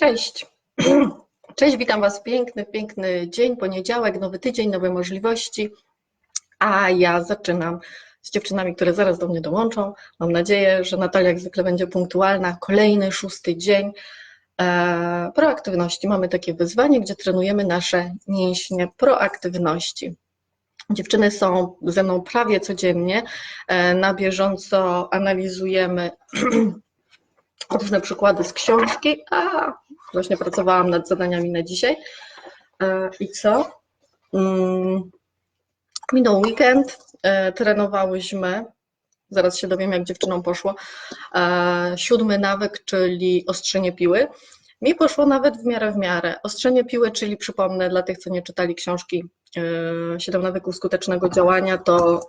Cześć. Cześć, witam Was piękny, piękny dzień, poniedziałek, nowy tydzień, nowe możliwości. A ja zaczynam z dziewczynami, które zaraz do mnie dołączą. Mam nadzieję, że Natalia jak zwykle będzie punktualna. Kolejny, szósty dzień e, proaktywności. Mamy takie wyzwanie, gdzie trenujemy nasze mięśnie proaktywności. Dziewczyny są ze mną prawie codziennie. E, na bieżąco analizujemy różne przykłady z książki. A, właśnie pracowałam nad zadaniami na dzisiaj. E, I co? Mm, minął weekend, e, trenowałyśmy, zaraz się dowiem, jak dziewczynom poszło, e, siódmy nawyk, czyli ostrzenie piły. Mi poszło nawet w miarę w miarę. Ostrzenie piły, czyli przypomnę dla tych, co nie czytali książki Siedem nawyków skutecznego działania, to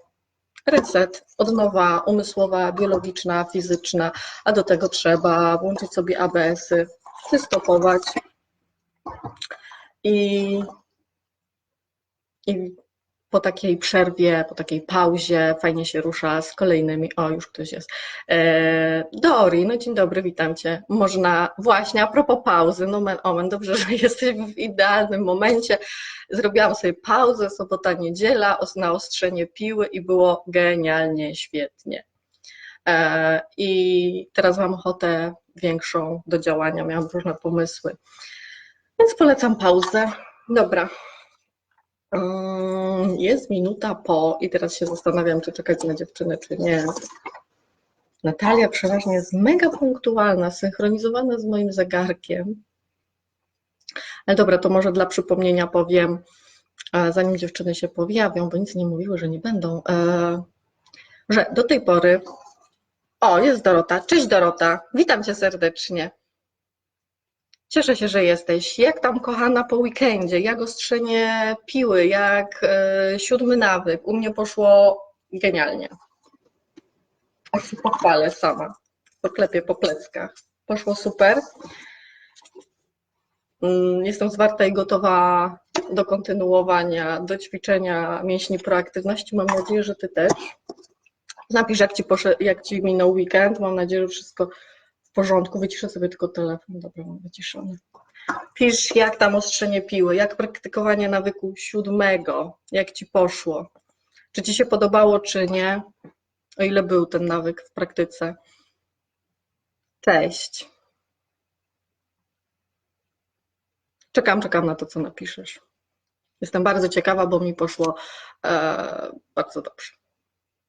reset, odnowa umysłowa, biologiczna, fizyczna, a do tego trzeba włączyć sobie ABS-y, wystopować i, i po takiej przerwie, po takiej pauzie fajnie się rusza z kolejnymi. O, już ktoś jest. E, Dori, no dzień dobry, witam Cię. Można, właśnie a propos pauzy, no men, omen, dobrze, że jesteś w idealnym momencie. Zrobiłam sobie pauzę, sobota, niedziela, na ostrzenie piły i było genialnie, świetnie. E, I teraz mam ochotę większą do działania, miałam różne pomysły. Więc polecam pauzę. Dobra, jest minuta po i teraz się zastanawiam, czy czekać na dziewczynę, czy nie. Natalia przeważnie jest mega punktualna, synchronizowana z moim zegarkiem. Ale dobra, to może dla przypomnienia powiem, zanim dziewczyny się pojawią, bo nic nie mówiły, że nie będą, e, że do tej pory. O, jest Dorota. Cześć Dorota, witam cię serdecznie. Cieszę się, że jesteś. Jak tam, kochana, po weekendzie? Jak ostrzenie piły? Jak e, siódmy nawyk? U mnie poszło genialnie. Aż się pochwalę sama. Poklepię po pleckach. Poszło super. Mm, jestem zwarta i gotowa do kontynuowania, do ćwiczenia mięśni proaktywności. Mam nadzieję, że Ty też. Napisz, jak Ci, poszedł, jak ci minął weekend. Mam nadzieję, że wszystko w porządku, wyciszę sobie tylko telefon, dobra, mam wyciszony. Pisz, jak tam ostrzenie piły, jak praktykowanie nawyku siódmego, jak Ci poszło, czy Ci się podobało, czy nie, o ile był ten nawyk w praktyce. Cześć. Czekam, czekam na to, co napiszesz. Jestem bardzo ciekawa, bo mi poszło e, bardzo dobrze.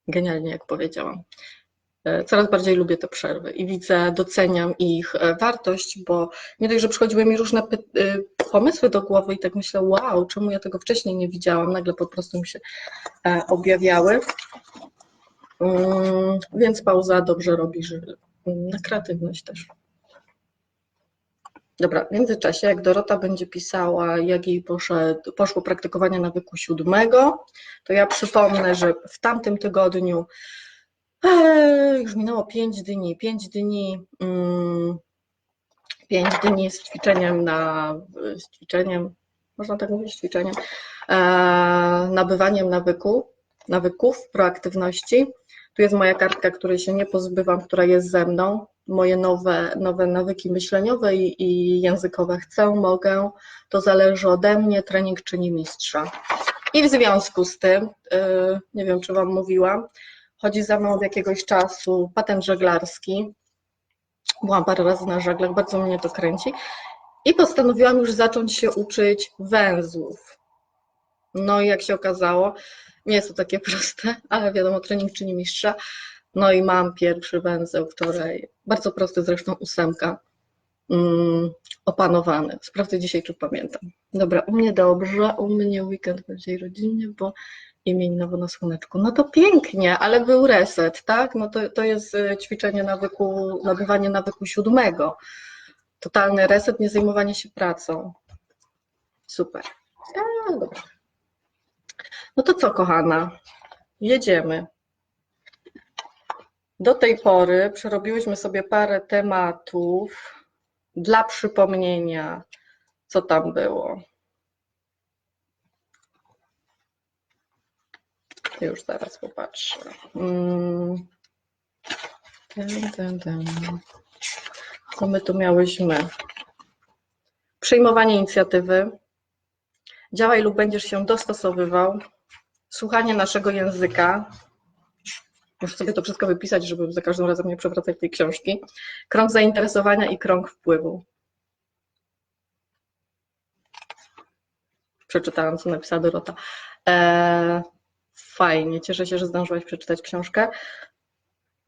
Genialnie, jak powiedziałam. E, coraz bardziej lubię te przerwy i widzę, doceniam ich e, wartość, bo nie dość, że przychodziły mi różne e, pomysły do głowy i tak myślę, wow, czemu ja tego wcześniej nie widziałam, nagle po prostu mi się objawiały. Mm, więc pauza dobrze robi, że na kreatywność też. Dobra, w międzyczasie, jak Dorota będzie pisała, jak jej poszedł, poszło praktykowanie nawyku siódmego, to ja przypomnę, że w tamtym tygodniu Eee, już minęło 5 dni. 5 dni, 5 mm, dni z ćwiczeniem na z ćwiczeniem, można tak mówić, ćwiczeniem, eee, nabywaniem nawyku, nawyków, proaktywności. Tu jest moja kartka, której się nie pozbywam, która jest ze mną. Moje nowe, nowe nawyki myśleniowe i, i językowe chcę, mogę. To zależy ode mnie, trening czyni mistrza. I w związku z tym, yy, nie wiem, czy Wam mówiłam, chodzi za mną od jakiegoś czasu patent żeglarski. Byłam parę razy na żaglach, bardzo mnie to kręci. I postanowiłam już zacząć się uczyć węzłów. No i jak się okazało, nie jest to takie proste, ale wiadomo, trening czyni mistrza. No i mam pierwszy węzeł, który bardzo prosty, zresztą ósemka, mm, opanowany. Sprawdzę dzisiaj, czy pamiętam. Dobra, u mnie dobrze, u mnie weekend bardziej rodzinnie, bo imieninowo na słoneczku. No to pięknie, ale był reset, tak? No to, to jest y, ćwiczenie nawyku, nabywanie nawyku siódmego. Totalny reset, nie zajmowanie się pracą. Super. A, dobrze. No to co, kochana? Jedziemy. Do tej pory przerobiłyśmy sobie parę tematów dla przypomnienia, co tam było. Już zaraz popatrzę. Mm. Co my tu miałyśmy? przejmowanie inicjatywy, działaj lub będziesz się dostosowywał, słuchanie naszego języka, muszę sobie to wszystko wypisać, żeby za każdym razem nie przewracać tej książki, krąg zainteresowania i krąg wpływu. Przeczytałam, co napisała Dorota. Eee, fajnie, cieszę się, że zdążyłaś przeczytać książkę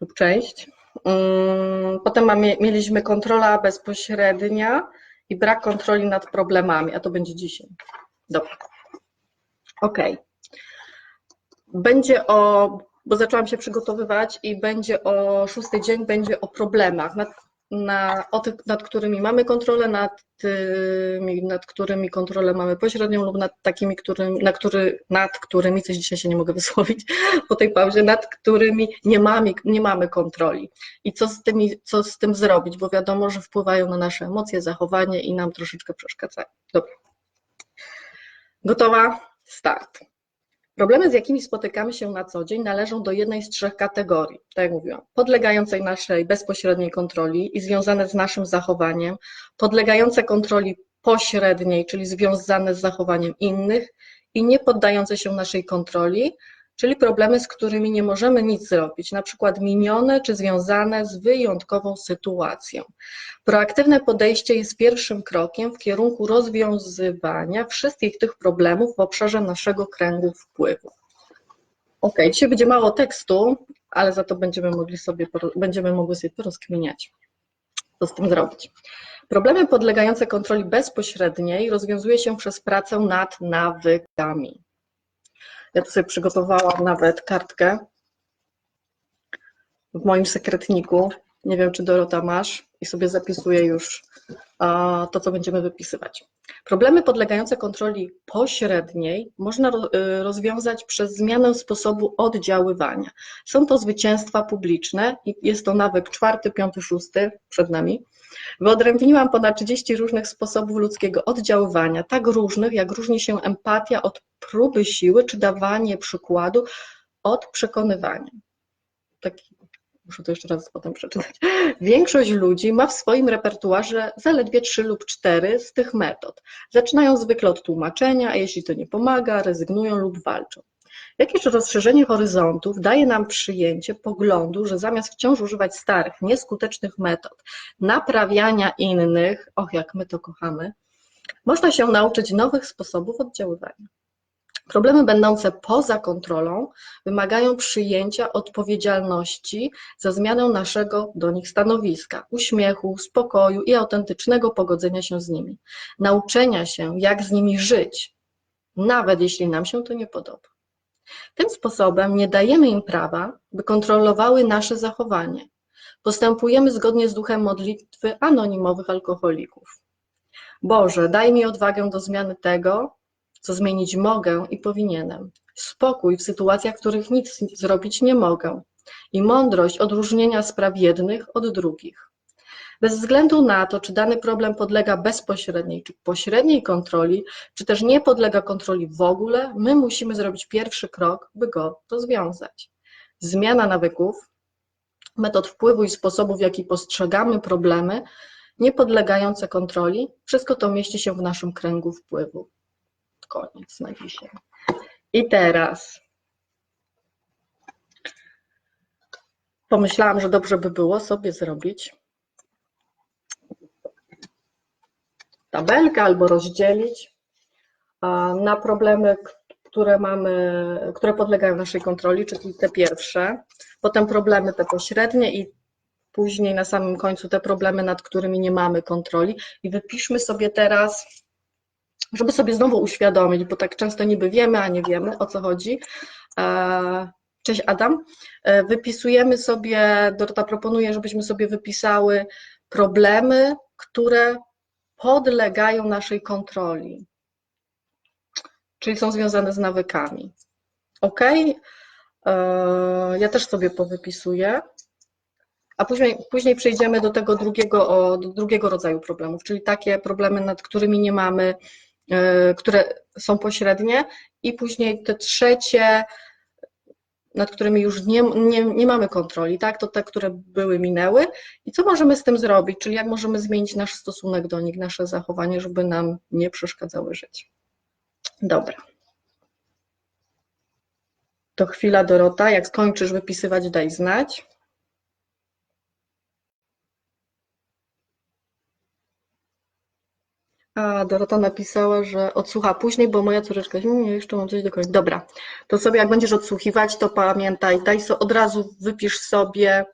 lub część. Mm, Potem mamy, mieliśmy kontrola bezpośrednia i brak kontroli nad problemami, a to będzie dzisiaj. Dobra. Ok. Będzie o, bo zaczęłam się przygotowywać i będzie o szósty dzień, będzie o problemach, na, o tych, nad którymi mamy kontrolę, nad tymi, nad którymi kontrolę mamy pośrednią lub nad takimi, którym, na który, nad którymi, coś dzisiaj się nie mogę wysłowić po tej pauzie, nad którymi nie mamy, nie mamy kontroli. I co z, tymi, co z tym zrobić, bo wiadomo, że wpływają na nasze emocje, zachowanie i nam troszeczkę przeszkadzają. Dobra. Gotowa? Start. Problemy, z jakimi spotykamy się na co dzień, należą do jednej z trzech kategorii, tak jak mówiłam, podlegającej naszej bezpośredniej kontroli i związane z naszym zachowaniem, podlegające kontroli pośredniej, czyli związane z zachowaniem innych i nie poddające się naszej kontroli, czyli problemy, z którymi nie możemy nic zrobić, na przykład minione czy związane z wyjątkową sytuacją. Proaktywne podejście jest pierwszym krokiem w kierunku rozwiązywania wszystkich tych problemów w obszarze naszego kręgu wpływu. Ok, dzisiaj będzie mało tekstu, ale za to będziemy mogli sobie, będziemy mogli sobie porozkminiać, co z tym zrobić. Problemy podlegające kontroli bezpośredniej rozwiązuje się przez pracę nad nawykami. Ja tu sobie przygotowałam nawet kartkę w moim sekretniku. Nie wiem, czy Dorota masz i sobie zapisuję już to, co będziemy wypisywać. Problemy podlegające kontroli pośredniej można y, rozwiązać przez zmianę sposobu oddziaływania. Są to zwycięstwa publiczne i jest to nawyk czwarty, piąty, szósty przed nami. Wyodrębniłam ponad 30 różnych sposobów ludzkiego oddziaływania, tak różnych, jak różni się empatia od próby siły, czy dawanie przykładu od przekonywania. Taki, muszę to jeszcze raz potem przeczytać. Większość ludzi ma w swoim repertuarze zaledwie trzy lub cztery z tych metod. Zaczynają zwykle od tłumaczenia, a jeśli to nie pomaga, rezygnują lub walczą. Jakieś rozszerzenie horyzontów daje nam przyjęcie poglądu, że zamiast wciąż używać starych, nieskutecznych metod naprawiania innych, och jak my to kochamy, można się nauczyć nowych sposobów oddziaływania. Problemy będące poza kontrolą wymagają przyjęcia odpowiedzialności za zmianę naszego do nich stanowiska, uśmiechu, spokoju i autentycznego pogodzenia się z nimi. Nauczenia się, jak z nimi żyć, nawet jeśli nam się to nie podoba. Tym sposobem nie dajemy im prawa, by kontrolowały nasze zachowanie. Postępujemy zgodnie z duchem modlitwy anonimowych alkoholików. Boże, daj mi odwagę do zmiany tego, co zmienić mogę i powinienem. Spokój w sytuacjach, w których nic zrobić nie mogę. I mądrość odróżnienia spraw jednych od drugich. Bez względu na to, czy dany problem podlega bezpośredniej czy pośredniej kontroli, czy też nie podlega kontroli w ogóle, my musimy zrobić pierwszy krok, by go rozwiązać. Zmiana nawyków, metod wpływu i sposobów, w jaki postrzegamy problemy, nie podlegające kontroli, wszystko to mieści się w naszym kręgu wpływu. Koniec na dzisiaj. I teraz pomyślałam, że dobrze by było sobie zrobić tabelkę albo rozdzielić na problemy, które mamy, które podlegają naszej kontroli, czyli te pierwsze, potem problemy te pośrednie i później na samym końcu te problemy, nad którymi nie mamy kontroli i wypiszmy sobie teraz, żeby sobie znowu uświadomić, bo tak często niby wiemy, a nie wiemy o co chodzi. Cześć Adam. E, wypisujemy sobie, Dorota proponuje, żebyśmy sobie wypisały problemy, które podlegają naszej kontroli, czyli są związane z nawykami. Ok? Ja też sobie powypisuję. A później, później przejdziemy do tego drugiego, do drugiego rodzaju problemów, czyli takie problemy, nad którymi nie mamy, e, które są pośrednie, i później te trzecie, nad którymi już nie, nie, nie mamy kontroli, tak? To te, które były, minęły. I co możemy z tym zrobić? Czyli jak możemy zmienić nasz stosunek do nich, nasze zachowanie, żeby nam nie przeszkadzały żyć. Dobra. To chwila, Dorota. Jak skończysz wypisywać, daj znać. A Dorota napisała, że odsłucha później, bo moja córeczka, nie, jeszcze mam coś do końca. Dobra, to sobie jak będziesz odsłuchiwać, to pamiętaj, daj so, od razu wypisz sobie,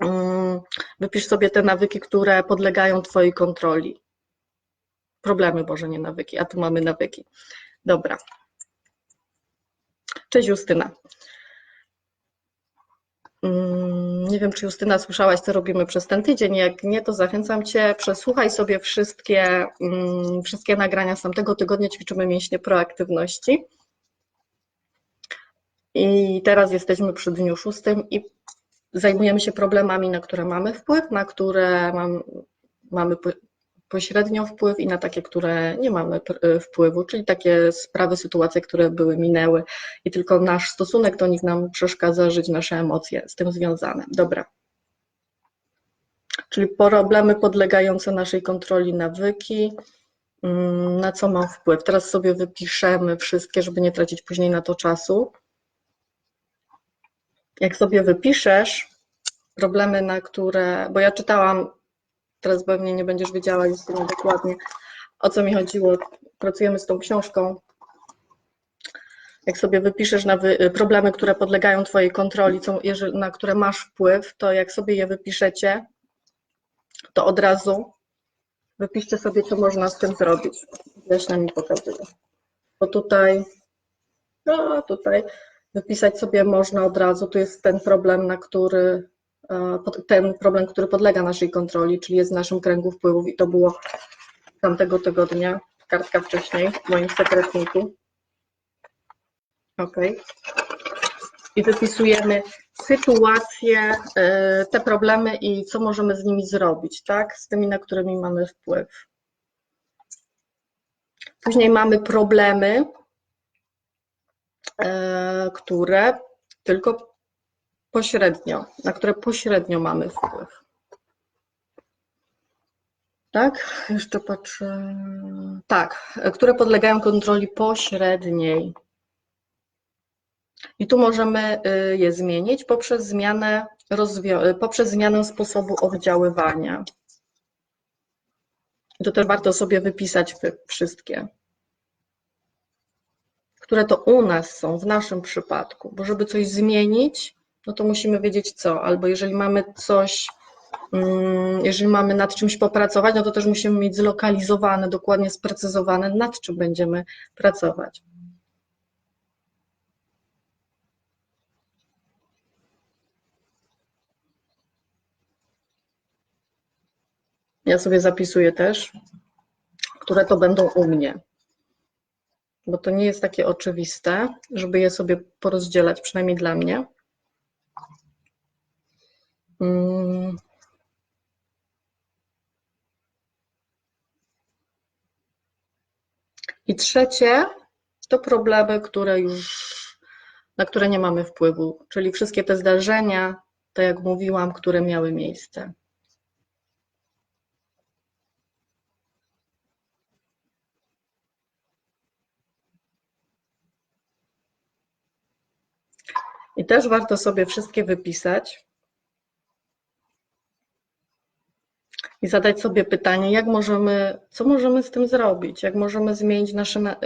um, wypisz sobie te nawyki, które podlegają Twojej kontroli. Problemy, Boże, nie nawyki, a tu mamy nawyki. Dobra. Cześć Justyna. Nie wiem, czy Justyna słyszałaś, co robimy przez ten tydzień. Jak nie, to zachęcam Cię, przesłuchaj sobie wszystkie, wszystkie nagrania z tamtego tygodnia, ćwiczymy mięśnie proaktywności. I teraz jesteśmy przy dniu szóstym i zajmujemy się problemami, na które mamy wpływ, na które mam, mamy pośrednio wpływ i na takie, które nie mamy y, wpływu, czyli takie sprawy, sytuacje, które były, minęły i tylko nasz stosunek do nich nam przeszkadza żyć, nasze emocje z tym związane. Dobra. Czyli problemy podlegające naszej kontroli, nawyki, mm, na co mam wpływ. Teraz sobie wypiszemy wszystkie, żeby nie tracić później na to czasu. Jak sobie wypiszesz problemy, na które, bo ja czytałam teraz pewnie nie będziesz wiedziała Justyna dokładnie o co mi chodziło. Pracujemy z tą książką. Jak sobie wypiszesz na wy, problemy, które podlegają Twojej kontroli, co, na które masz wpływ, to jak sobie je wypiszecie, to od razu wypiszcie sobie, co można z tym zrobić. Jaśna mi pokazuje. Bo tutaj, no tutaj wypisać sobie można od razu, tu jest ten problem, na który ten problem, który podlega naszej kontroli, czyli jest w naszym kręgu wpływów i to było tamtego tygodnia, kartka wcześniej w moim sekretniku. Ok. I wypisujemy sytuacje, e, te problemy i co możemy z nimi zrobić, tak? Z tymi, na którymi mamy wpływ. Później mamy problemy, e, które tylko pośrednio, na które pośrednio mamy wpływ. Tak, jeszcze patrzę. Tak, które podlegają kontroli pośredniej. I tu możemy y, je zmienić poprzez zmianę, poprzez zmianę sposobu oddziaływania. I to też warto sobie wypisać wszystkie, które to u nas są, w naszym przypadku, bo żeby coś zmienić, no to musimy wiedzieć co. Albo jeżeli mamy coś, mm, jeżeli mamy nad czymś popracować, no to też musimy mieć zlokalizowane, dokładnie sprecyzowane, nad czym będziemy pracować. Ja sobie zapisuję też, które to będą u mnie. Bo to nie jest takie oczywiste, żeby je sobie porozdzielać, przynajmniej dla mnie. Mm. I trzecie to problemy, które już, na które nie mamy wpływu, czyli wszystkie te zdarzenia, tak jak mówiłam, które miały miejsce. I też warto sobie wszystkie wypisać, i zadać sobie pytanie, jak możemy, co możemy z tym zrobić, jak możemy zmienić nasze,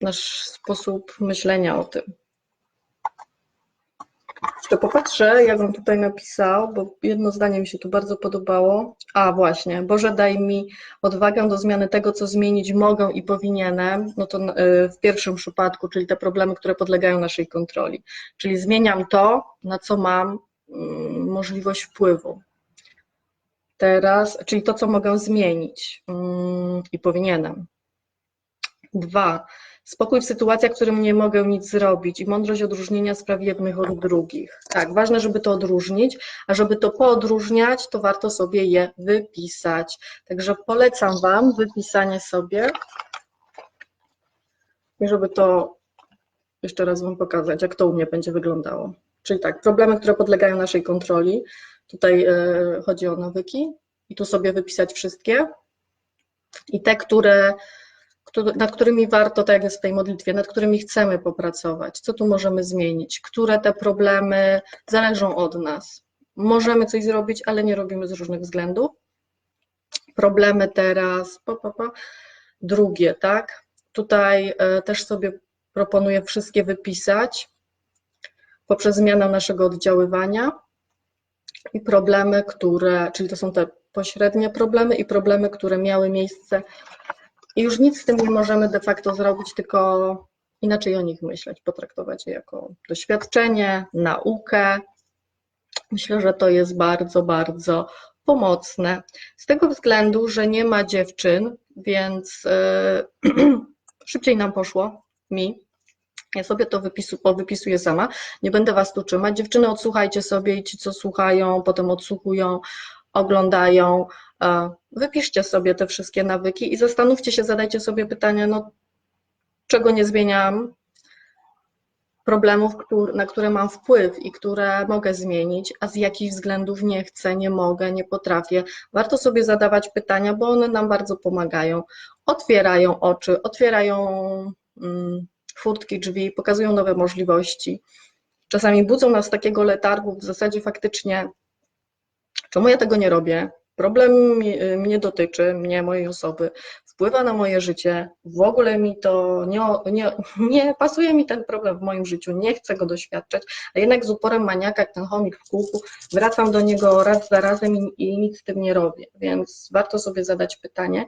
nasz sposób myślenia o tym. Jeszcze popatrzę, jak on tutaj napisał, bo jedno zdanie mi się tu bardzo podobało. A właśnie, Boże daj mi odwagę do zmiany tego, co zmienić mogę i powinienem, no to y, w pierwszym przypadku, czyli te problemy, które podlegają naszej kontroli. Czyli zmieniam to, na co mam mm, możliwość wpływu teraz, czyli to, co mogę zmienić mm, i powinienem. Dwa, spokój w sytuacjach, w którym nie mogę nic zrobić i mądrość odróżnienia spraw jednych od drugich. Tak, ważne, żeby to odróżnić, a żeby to poodróżniać, to warto sobie je wypisać. Także polecam Wam wypisanie sobie i żeby to jeszcze raz Wam pokazać, jak to u mnie będzie wyglądało. Czyli tak, problemy, które podlegają naszej kontroli. Tutaj y, chodzi o nawyki i tu sobie wypisać wszystkie. I te, które, nad którymi warto, tak jak jest w tej modlitwie, nad którymi chcemy popracować. Co tu możemy zmienić? Które te problemy zależą od nas? Możemy coś zrobić, ale nie robimy z różnych względów. Problemy teraz, po, po, po. drugie, tak? Tutaj y, też sobie proponuję wszystkie wypisać poprzez zmianę naszego oddziaływania i problemy, które, czyli to są te pośrednie problemy i problemy, które miały miejsce i już nic z tym nie możemy de facto zrobić, tylko inaczej o nich myśleć, potraktować je jako doświadczenie, naukę. Myślę, że to jest bardzo, bardzo pomocne. Z tego względu, że nie ma dziewczyn, więc yy, szybciej nam poszło, mi, ja sobie to wypisu, powypisuję sama, nie będę Was tu trzymać. Dziewczyny, odsłuchajcie sobie i ci, co słuchają, potem odsłuchują, oglądają. Wypiszcie sobie te wszystkie nawyki i zastanówcie się, zadajcie sobie pytanie, no czego nie zmieniam, problemów, na które mam wpływ i które mogę zmienić, a z jakich względów nie chcę, nie mogę, nie potrafię. Warto sobie zadawać pytania, bo one nam bardzo pomagają. Otwierają oczy, otwierają. Hmm, furtki, drzwi, pokazują nowe możliwości. Czasami budzą nas takiego letargu, w zasadzie faktycznie, czemu ja tego nie robię? Problem mnie dotyczy, mnie, mojej osoby, wpływa na moje życie, w ogóle mi to nie, nie, nie pasuje mi ten problem w moim życiu, nie chcę go doświadczać, a jednak z uporem maniaka, jak ten chomik w kółku, wracam do niego raz za razem i, i nic z tym nie robię, więc warto sobie zadać pytanie,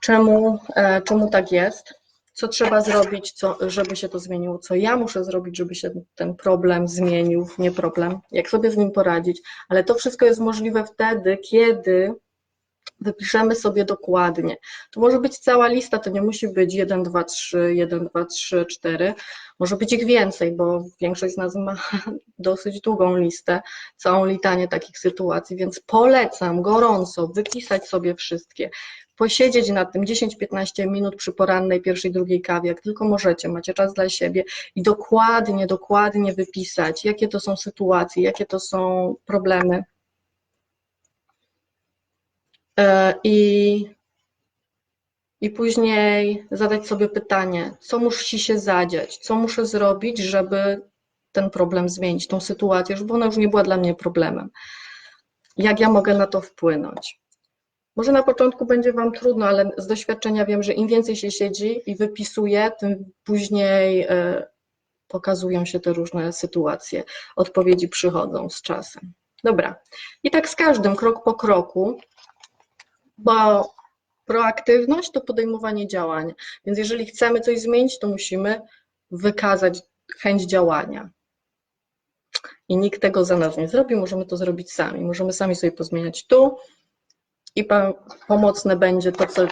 czemu, e, czemu tak jest co trzeba zrobić, co, żeby się to zmieniło, co ja muszę zrobić, żeby się ten problem zmienił, nie problem, jak sobie z nim poradzić, ale to wszystko jest możliwe wtedy, kiedy wypiszemy sobie dokładnie. To może być cała lista, to nie musi być 1, 2, 3, 1, 2, 3, 4, może być ich więcej, bo większość z nas ma dosyć długą listę, całą litanię takich sytuacji, więc polecam gorąco wypisać sobie wszystkie, posiedzieć nad tym 10-15 minut przy porannej pierwszej, drugiej kawie, jak tylko możecie, macie czas dla siebie i dokładnie, dokładnie wypisać, jakie to są sytuacje, jakie to są problemy. E, I, i później zadać sobie pytanie, co musi się zadziać, co muszę zrobić, żeby ten problem zmienić, tą sytuację, żeby ona już nie była dla mnie problemem. Jak ja mogę na to wpłynąć? Może na początku będzie Wam trudno, ale z doświadczenia wiem, że im więcej się siedzi i wypisuje, tym później e, pokazują się te różne sytuacje. Odpowiedzi przychodzą z czasem. Dobra. I tak z każdym, krok po kroku, bo proaktywność to podejmowanie działań. Więc jeżeli chcemy coś zmienić, to musimy wykazać chęć działania. I nikt tego za nas nie zrobi, możemy to zrobić sami. Możemy sami sobie pozmieniać tu, i pomocne będzie to, co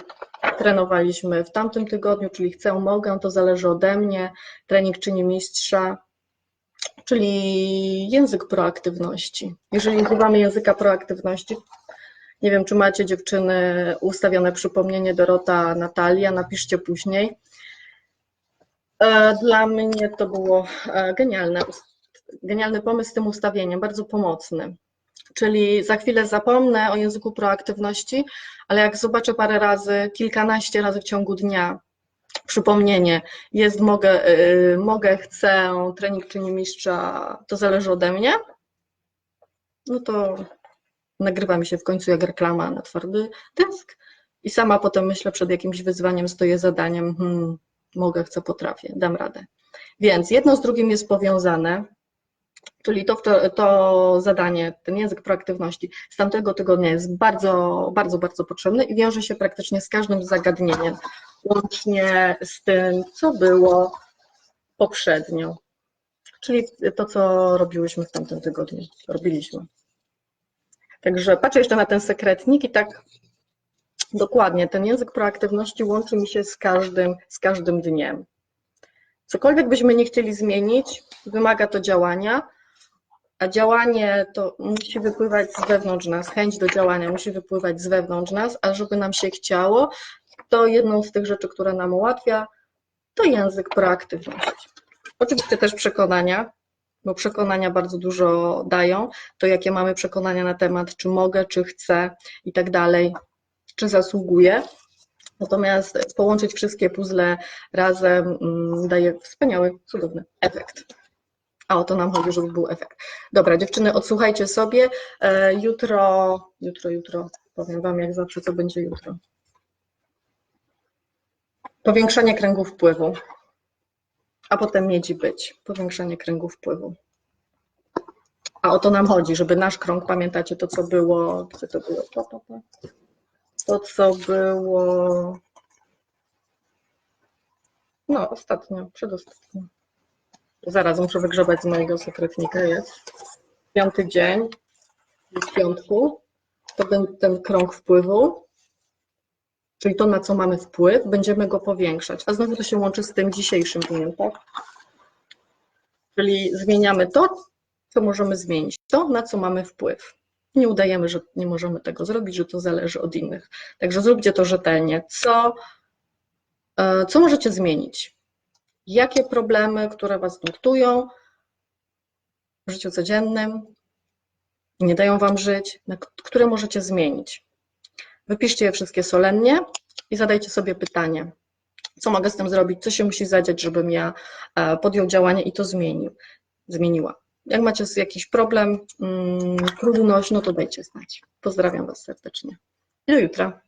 trenowaliśmy w tamtym tygodniu, czyli chcę, mogę, to zależy ode mnie, trening czyni mistrza, czyli język proaktywności. Jeżeli używamy języka proaktywności, nie wiem, czy macie dziewczyny ustawione przypomnienie Dorota, Natalia, napiszcie później. E, dla mnie to było e, genialne, genialny pomysł z tym ustawieniem, bardzo pomocny. Czyli za chwilę zapomnę o języku proaktywności, ale jak zobaczę parę razy, kilkanaście razy w ciągu dnia przypomnienie, jest mogę, yy, mogę, chcę, trening czyni mistrza, to zależy ode mnie, no to nagrywa mi się w końcu jak reklama na twardy dysk i sama potem myślę przed jakimś wyzwaniem, stoję zadaniem, hmm, mogę, chcę, potrafię, dam radę. Więc jedno z drugim jest powiązane, Czyli to, to, to, zadanie, ten język proaktywności z tamtego tygodnia jest bardzo, bardzo, bardzo potrzebny i wiąże się praktycznie z każdym zagadnieniem, łącznie z tym, co było poprzednio. Czyli to, co robiłyśmy w tamtym tygodniu, robiliśmy. Także patrzę jeszcze na ten sekretnik i tak dokładnie, ten język proaktywności łączy mi się z każdym, z każdym dniem. Cokolwiek byśmy nie chcieli zmienić, wymaga to działania, a działanie to musi wypływać z wewnątrz nas, chęć do działania musi wypływać z wewnątrz nas, a żeby nam się chciało, to jedną z tych rzeczy, która nam ułatwia, to język proaktywności. Oczywiście też przekonania, bo przekonania bardzo dużo dają. To, jakie mamy przekonania na temat, czy mogę, czy chcę i tak dalej, czy zasługuję. Natomiast połączyć wszystkie puzzle razem mm, daje wspaniały, cudowny efekt. A o to nam chodzi, żeby był efekt. Dobra, dziewczyny, odsłuchajcie sobie. E, Jutro, jutro, jutro, powiem Wam jak zawsze, co będzie jutro. Powiększanie kręgu wpływu, a potem miedzi być. Powiększanie kręgu wpływu. A o to nam chodzi, żeby nasz krąg, pamiętacie to, co było, co to było, to, to, to, to co było, no ostatnio, przedostatnio. Zaraz muszę wygrzebać z mojego sekretnika, jest. Piąty dzień, w piątku, to ten, ten krąg wpływu, czyli to, na co mamy wpływ, będziemy go powiększać. A znowu to się łączy z tym dzisiejszym dniem, tak? Czyli zmieniamy to, co możemy zmienić, to, na co mamy wpływ. Nie udajemy, że nie możemy tego zrobić, że to zależy od innych. Także zróbcie to rzetelnie. Co, e, co możecie zmienić? Jakie problemy, które Was nurtują w życiu codziennym, nie dają Wam żyć, które możecie zmienić? Wypiszcie je wszystkie solennie i zadajcie sobie pytanie, co mogę z tym zrobić, co się musi zadziać, żebym ja e, podjął działanie i to zmienił, zmieniła. Jak macie jakiś problem, mm, trudność, no to dajcie znać. Pozdrawiam Was serdecznie. Do jutra.